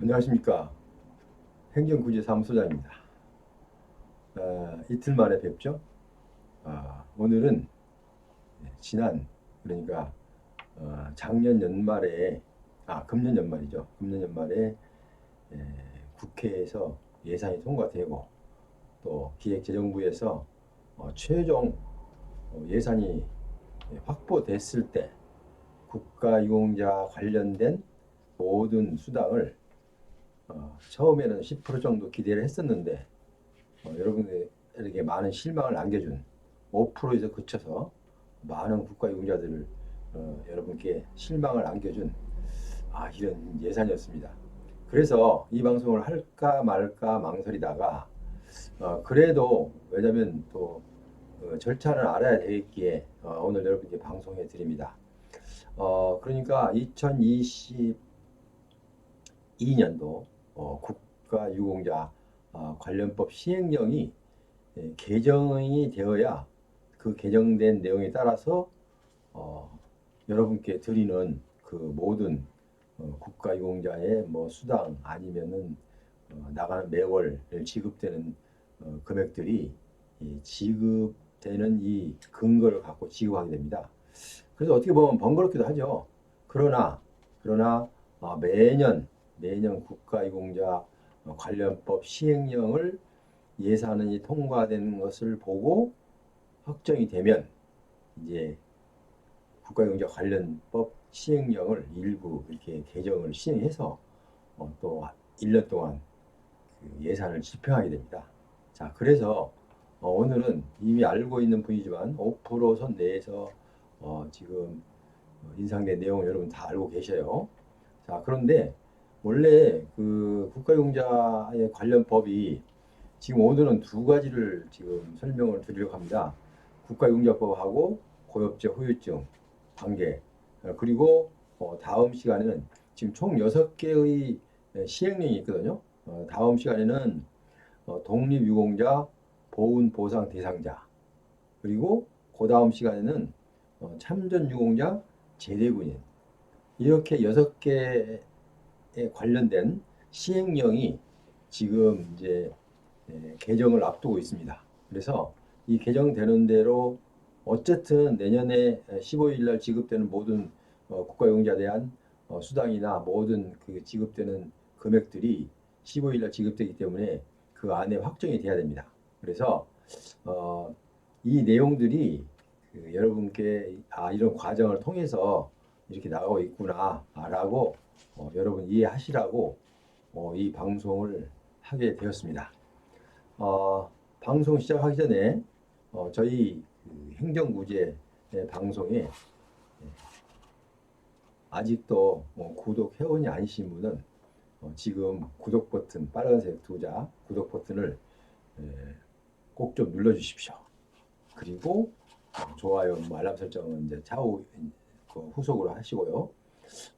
안녕하십니까 행정구제 사무소장입니다. 어, 이틀 만에 뵙죠. 아, 오늘은 지난 그러니까 어, 작년 연말에 아 금년 연말이죠. 금년 연말에 에, 국회에서 예산이 통과되고 또 기획재정부에서 어, 최종 어, 예산이 확보됐을 때 국가유공자 관련된 모든 수당을 어, 처음에는 10% 정도 기대를 했었는데 어, 여러분들에게 많은 실망을 안겨준 5%에서 그쳐서 많은 국가 유공자들을 어, 여러분께 실망을 안겨준 아, 이런 예산이었습니다. 그래서 이 방송을 할까 말까 망설이다가 어, 그래도 왜냐면 또 어, 절차를 알아야 되겠기에 어, 오늘 여러분께 방송해 드립니다. 어, 그러니까 2022년도 어, 국가유공자 어, 관련법 시행령이 예, 개정이 되어야 그 개정된 내용에 따라서 어, 여러분께 드리는 그 모든 어, 국가유공자의 뭐 수당 아니면은 어, 나가는 매월 지급되는 어, 금액들이 이 지급되는 이 근거를 갖고 지급하게 됩니다. 그래서 어떻게 보면 번거롭기도 하죠. 그러나 그러나 아, 매년 매년 국가유공자 어, 관련법 시행령을 예산이 통과되는 것을 보고 확정이 되면 이제 국가유공자 관련법 시행령을 일부 이렇게 개정을 시행해서 어, 또 1년 동안 그 예산을 집행하게 됩니다. 자, 그래서 어, 오늘은 이미 알고 있는 분이지만 5%선 내에서 어, 지금 인상된 내용 여러분 다 알고 계셔요. 자, 그런데 원래 그 국가용자의 관련 법이 지금 오늘은 두 가지를 지금 설명을 드리려고 합니다. 국가용자법하고 고엽제 후유증 관계 어, 그리고 어, 다음 시간에는 지금 총 6개의 시행령이 있거든요. 어, 다음 시간에는 어, 독립유공자 보훈보상 대상자 그리고 그 다음 시간에는 어, 참전유공자 제대군인 이렇게 여섯 개에 관련된 시행령이 지금 이제 예, 개정을 앞두고 있습니다. 그래서 이 개정되는 대로 어쨌든 내년에 15일 날 지급되는 모든 어, 국가용자에 대한 어, 수당이나 모든 그 지급되는 금액들이 15일 날 지급되기 때문에 그 안에 확정이 돼야 됩니다. 그래서 어, 이 내용들이 그 여러분께 아 이런 과정을 통해서 이렇게 나가고 있구나라고 어, 여러분 이해하시라고 어, 이 방송을 하게 되었습니다. 어, 방송 시작하기 전에 어, 저희 그 행정구제 방송에 예, 아직도 뭐 구독 회원이 아니신 분은 어, 지금 구독 버튼 빨간색 두자 구독 버튼을 꼭 좀 눌러 주십시오. 그리고 어, 좋아요, 뭐 알람 설정은 이제 차후 그 후속으로 하시고요.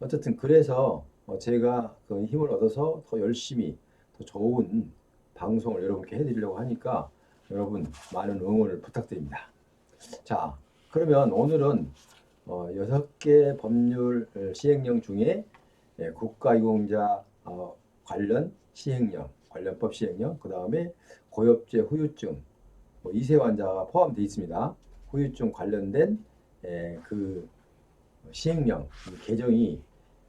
어쨌든 그래서 어, 제가 그 힘을 얻어서 더 열심히 더 좋은 방송을 여러분께 해드리려고 하니까 여러분 많은 응원을 부탁드립니다. 자, 그러면 오늘은 어, 여섯 개 법률 시행령 중에 예, 국가유공자 어, 관련 시행령, 관련법 시행령, 그 다음에 고엽제 후유증, 뭐 2세 환자가 포함되어 있습니다. 후유증 관련된 예, 그 시행령 개정이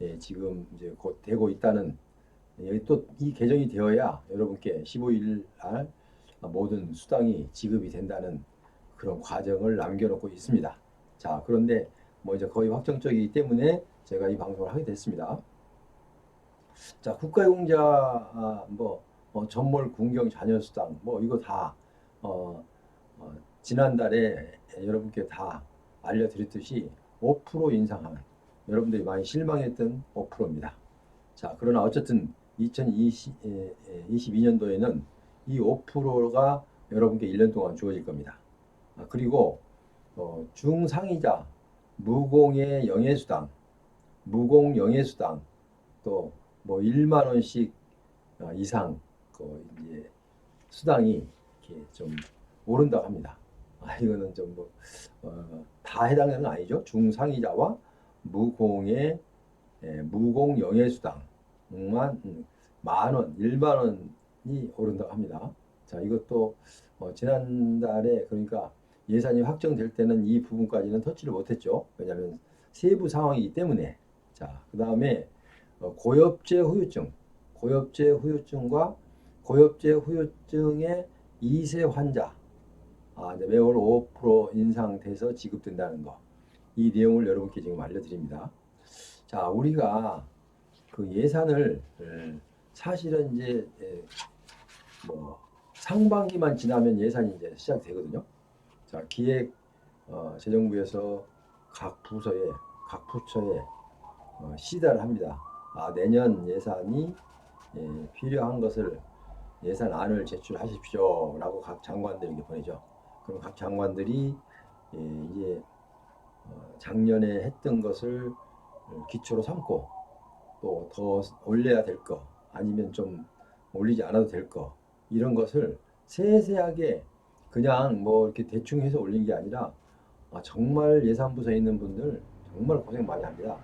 예, 지금 이제 곧 되고 있다는 여기 또 이 개정이 되어야 여러분께 15일 날 모든 수당이 지급이 된다는 그런 과정을 남겨놓고 있습니다. 자, 그런데 뭐 이제 거의 확정적이기 때문에 제가 이 방송을 하게 됐습니다. 자, 국가용자 아, 뭐 어, 전몰 군경 자녀 수당 뭐 이거 다 어, 어, 지난달에 여러분께 다 알려드렸듯이 5% 인상한 여러분들이 많이 실망했던 5%입니다. 자, 그러나 어쨌든 2022년도에는 이 5%가 여러분께 1년 동안 주어질 겁니다. 아, 그리고 어, 중상이자 무공의 영예수당, 무공 영예수당 또 뭐 1만 원씩 어, 이상 그 이제 수당이 이렇게 좀 오른다고 합니다. 아, 이거는 좀뭐 어, 다 해당되는 건 아니죠. 중상이자와 무공의 예, 무공 영예수당만 음, 만 원, 1만 원이 오른다고 합니다. 자, 이것도 어, 지난달에 그러니까 예산이 확정될 때는 이 부분까지는 터치를 못했죠. 왜냐하면 세부 상황이기 때문에. 자, 그 다음에 어, 고엽제 후유증, 고엽제 후유증과 고엽제 후유증의 2세 환자, 아, 이제 매월 5% 인상돼서 지급된다는 거. 이 내용을 여러분께 지금 알려드립니다. 자, 우리가 그 예산을 음, 사실은 이제 예, 뭐 상반기만 지나면 예산이 이제 시작되거든요. 자, 기획 어, 재정부에서 각 부서에 각 부처에 어, 시달을 합니다. 아, 내년 예산이 예, 필요한 것을 예산안을 제출하십시오라고 각 장관들에게 보내죠. 그럼 각 장관들이 예, 이제 어, 작년에 했던 것을 기초로 삼고 또 더 올려야 될 거 아니면 좀 올리지 않아도 될 거 이런 것을 세세하게 그냥 뭐 이렇게 대충 해서 올린 게 아니라 아, 정말 예산부서에 있는 분들 정말 고생 많이 합니다.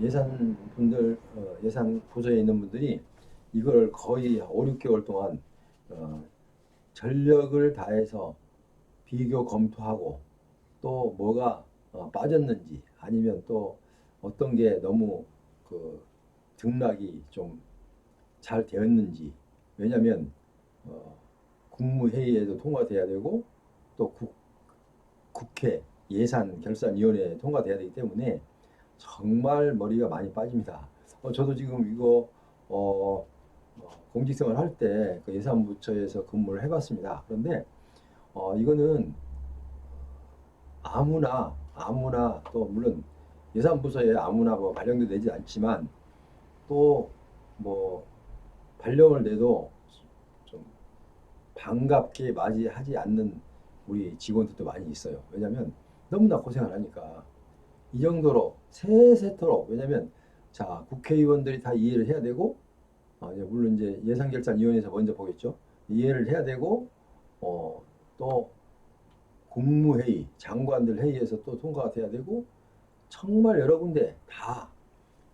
예산 분들 어, 예산 부서에 있는 분들이 이걸 거의 5, 6개월 동안 어, 전력을 다해서 비교 검토하고 또 뭐가 어, 빠졌는지 아니면 또 어떤 게 너무 그 등락이 좀 잘 되었는지 왜냐하면 어, 국무회의에도 통과돼야 되고 또 국, 국회 예산 결산위원회에 통과돼야 되기 때문에 정말 머리가 많이 빠집니다. 어, 저도 지금 이거 어, 어, 공직생활 할 때 그 예산부처에서 근무를 해봤습니다. 그런데 어, 이거는 아무나 아무나 또 물론 예산부서에 아무나 뭐 발령도 내지 않지만 또 뭐 발령을 내도 좀 반갑게 맞이하지 않는 우리 직원들도 많이 있어요. 왜냐하면 너무나 고생을 하니까 이 정도로 세세토록 왜냐하면 자 국회의원들이 다 이해를 해야 되고 어, 물론 이제 예산결산위원회에서 먼저 보겠죠. 이해를 해야 되고 어, 또 국무회의 장관들 회의에서 또 통과가 돼야 되고 정말 여러 군데 다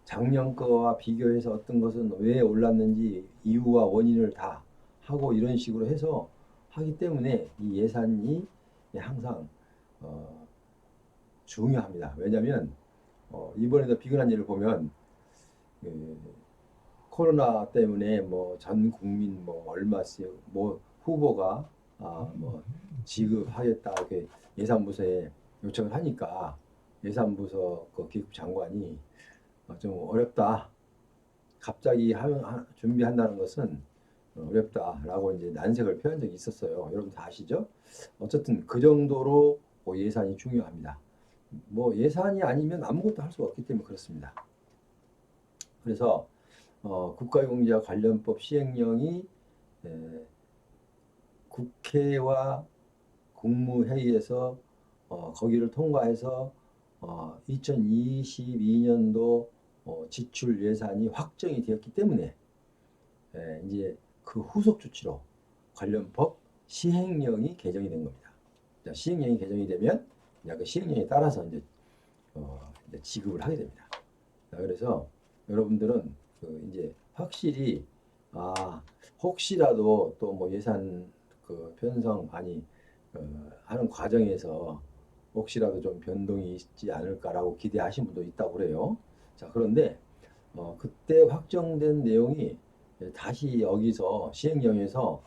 작년 거와 비교해서 어떤 것은 왜 올랐는지 이유와 원인을 다 하고 이런 식으로 해서 하기 때문에 이 예산이 항상 어, 중요합니다. 왜냐하면 어, 이번에도 비근한 일을 보면 그, 코로나 때문에 뭐 전 국민 뭐 얼마씩 뭐 후보가 아, 뭐 지급하겠다 이렇게 예산부서에 요청을 하니까 예산부서 그 기획 장관이 어, 좀 어렵다. 갑자기 하, 하, 준비한다는 것은 어렵다라고 이제 난색을 표한 적이 있었어요. 여러분 다 아시죠? 어쨌든 그 정도로 뭐 예산이 중요합니다. 뭐 예산이 아니면 아무것도 할 수가 없기 때문에 그렇습니다. 그래서 어, 국가용자 관련법 시행령이 에, 국회와 국무회의에서 어, 거기를 통과해서 어, 2022년도 어, 지출 예산이 확정이 되었기 때문에 에, 이제 그 후속 조치로 관련법 시행령이 개정이 된 겁니다. 자, 시행령이 개정이 되면 그 시행령에 따라서 이제, 어, 이제 지급을 하게 됩니다. 자, 그래서 여러분들은 그 이제 확실히 아 혹시라도 또 뭐 예산 그 편성 아니 어, 하는 과정에서 혹시라도 좀 변동이 있지 않을까라고 기대하신 분도 있다고 그래요. 자 그런데 어, 그때 확정된 내용이 다시 여기서 시행령에서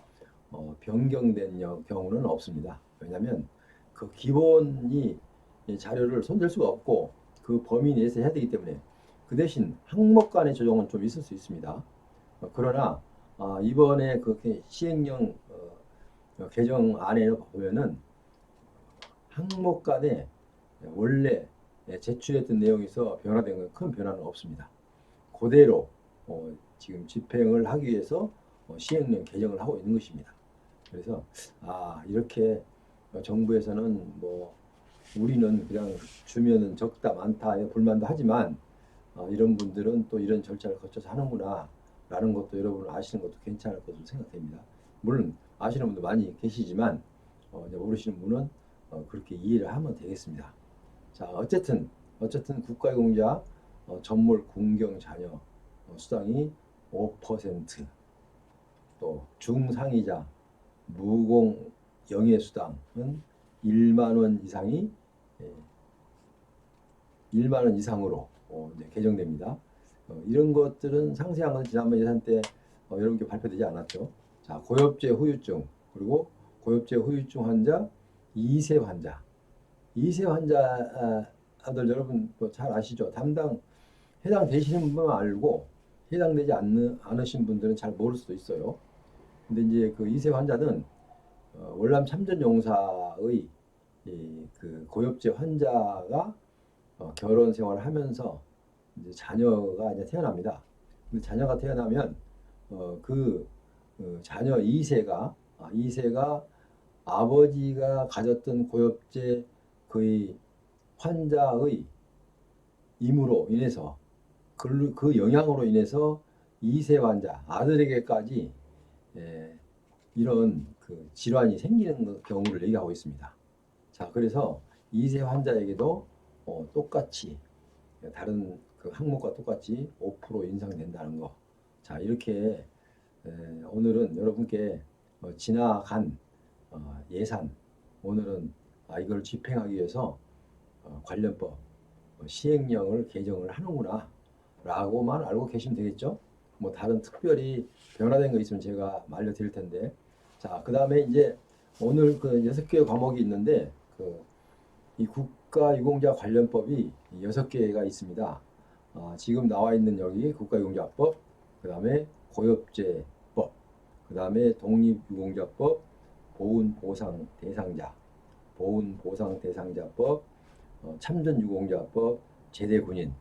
어, 변경된 경우는 없습니다. 왜냐하면 그 기본이 자료를 손댈 수가 없고 그 범위 내에서 해야 되기 때문에 그 대신 항목 간의 조정은 좀 있을 수 있습니다. 어, 그러나 어, 이번에 그 시행령 어, 개정 안에 보면은 항목 간에 원래 제출했던 내용에서 변화된 건 큰 변화는 없습니다. 그대로 어, 지금 집행을 하기 위해서 어, 시행령 개정을 하고 있는 것입니다. 그래서 아 이렇게 정부에서는 뭐 우리는 그냥 주면은 적다 많다 불만도 하지만 어, 이런 분들은 또 이런 절차를 거쳐서 하는구나 라는 것도 여러분 아시는 것도 괜찮을 것으로 생각됩니다. 물론 아시는 분도 많이 계시지만 어, 모르시는 분은 어, 그렇게 이해를 하면 되겠습니다. 자 어쨌든 어쨌든 국가유공자 어, 전몰 군경 자녀 어, 수당이 5%또 중상이자 무공 영예 수당은 1만 원 이상이 예, 1만 원 이상으로 어, 이제 개정됩니다. 어, 이런 것들은 상세한 건 지난번 예산 때 어, 여러분께 발표되지 않았죠. 자, 고엽제 후유증 그리고 고엽제 후유증 환자 2세 환자 2세 환자들 여러분 뭐잘 아시죠? 담당 해당 되시는 분만 알고 해당되지 않는 않으신 분들은 잘 모를 수도 있어요. 근데 이제 그 2세 환자는 어, 월남 참전용사의 이, 그 고엽제 환자가 어, 결혼 생활을 하면서 이제 자녀가 이제 태어납니다. 근데 자녀가 태어나면 어, 그 어, 자녀 2세가 아, 2세가 아버지가 가졌던 고엽제 거의 환자의 임으로 인해서 그, 그 영향으로 인해서 2세 환자 아들에게까지 예, 이런 그 질환이 생기는 경우를 얘기하고 있습니다. 자, 그래서 2세 환자에게도 어, 똑같이 다른 그 항목과 똑같이 5% 인상된다는 거. 자, 이렇게 에, 오늘은 여러분께 어, 지나간 어, 예산 오늘은 아, 이걸 집행하기 위해서 어, 관련법 어, 시행령을 개정을 하는구나 라고만 알고 계시면 되겠죠. 뭐 다른 특별히 변화된 거 있으면 제가 알려드릴 텐데 자, 그 다음에 이제 오늘 그 여섯 개의 과목이 있는데 그 이 국가유공자 관련법이 여섯 개가 있습니다. 아, 지금 나와 있는 여기 국가유공자법, 그 다음에 고엽제법, 그 다음에 독립유공자법, 보훈보상 대상자, 보훈보상 대상자법, 어, 참전유공자법, 제대군인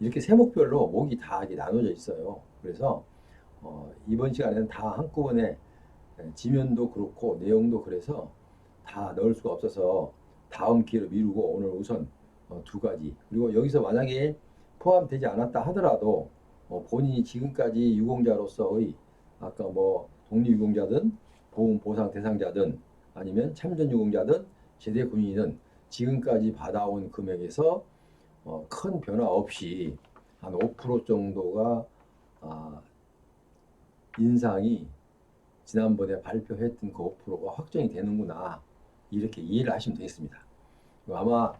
이렇게 세목별로 목이 다 나눠져 있어요. 그래서 어, 이번 시간에는 다 한꺼번에 예, 지면도 그렇고 내용도 그래서 다 넣을 수가 없어서 다음 기회로 미루고 오늘 우선 어, 두 가지 그리고 여기서 만약에 포함되지 않았다 하더라도 어, 본인이 지금까지 유공자로서의 아까 뭐 독립유공자든 보훈보상 대상자든 아니면 참전 유공자든 제대 군인이든 지금까지 받아온 금액에서 어, 큰 변화 없이 한 5% 정도가 아, 인상이 지난번에 발표했던 그 5%가 확정이 되는구나 이렇게 이해를 하시면 되겠습니다. 아마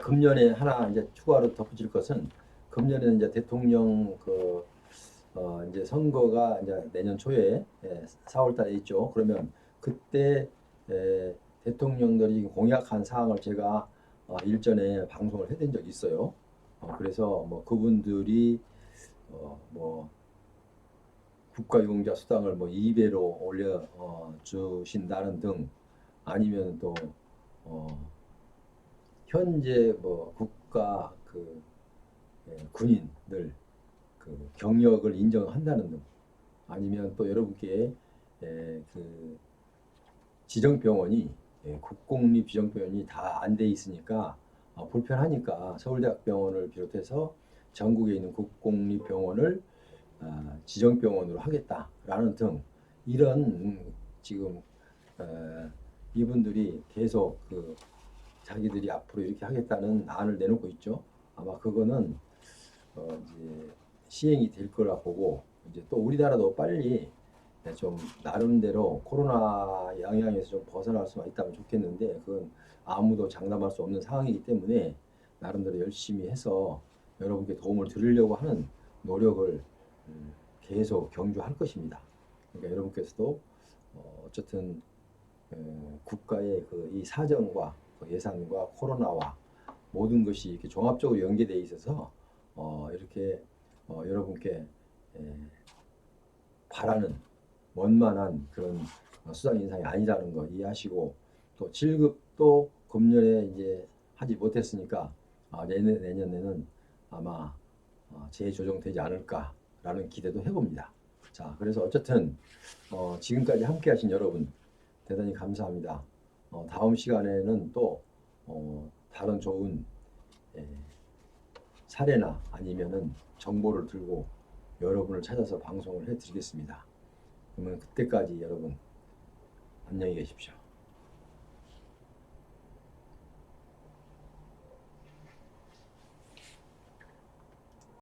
금년에 하나 이제 추가로 덧붙일 것은 금년에는 이제 대통령 그 어, 이제 선거가 이제 내년 초에 예, 4월달에 있죠. 그러면 그때 예, 대통령들이 공약한 사항을 제가 어, 일전에 방송을 해드린 적이 있어요. 어, 그래서 뭐 그분들이 어, 뭐 국가유공자 수당을 뭐 2배로 올려 어, 주신다는 등 아니면 또 어, 현재 뭐 국가 그 예, 군인들 그 경력을 인정한다는 등 아니면 또 여러분께 예, 그 지정병원이 예, 국공립 지정병원이 다 안 돼 있으니까 어, 불편하니까 서울대학병원을 비롯해서 전국에 있는 국공립 병원을 아, 지정병원으로 하겠다라는 등 이런 음, 지금 어, 이분들이 계속 그 자기들이 앞으로 이렇게 하겠다는 안을 내놓고 있죠. 아마 그거는 어 이제 시행이 될 거라 보고 이제 또 우리나라도 빨리 좀 나름대로 코로나 영향에서 좀 벗어날 수만 있다면 좋겠는데 그건 아무도 장담할 수 없는 상황이기 때문에 나름대로 열심히 해서 여러분께 도움을 드리려고 하는 노력을 음, 계속 경주할 것입니다. 그러니까 여러분께서도 어, 어쨌든 에, 국가의 그 이 사정과 그 예산과 코로나와 모든 것이 이렇게 종합적으로 연계되어 있어서 어, 이렇게 어, 여러분께 에, 바라는 원만한 그런 수당 인상이 아니라는 거 이해하시고 또 7급도 금년에 이제 하지 못했으니까 아, 내년, 내년에는 아마 어, 재조정되지 않을까라는 기대도 해봅니다. 자, 그래서 어쨌든 어, 지금까지 함께하신 여러분 대단히 감사합니다. 어, 다음 시간에는 또 어, 다른 좋은 예, 사례나 아니면은 정보를 들고 여러분을 찾아서 방송을 해드리겠습니다. 그러면 그때까지 여러분 안녕히 계십시오.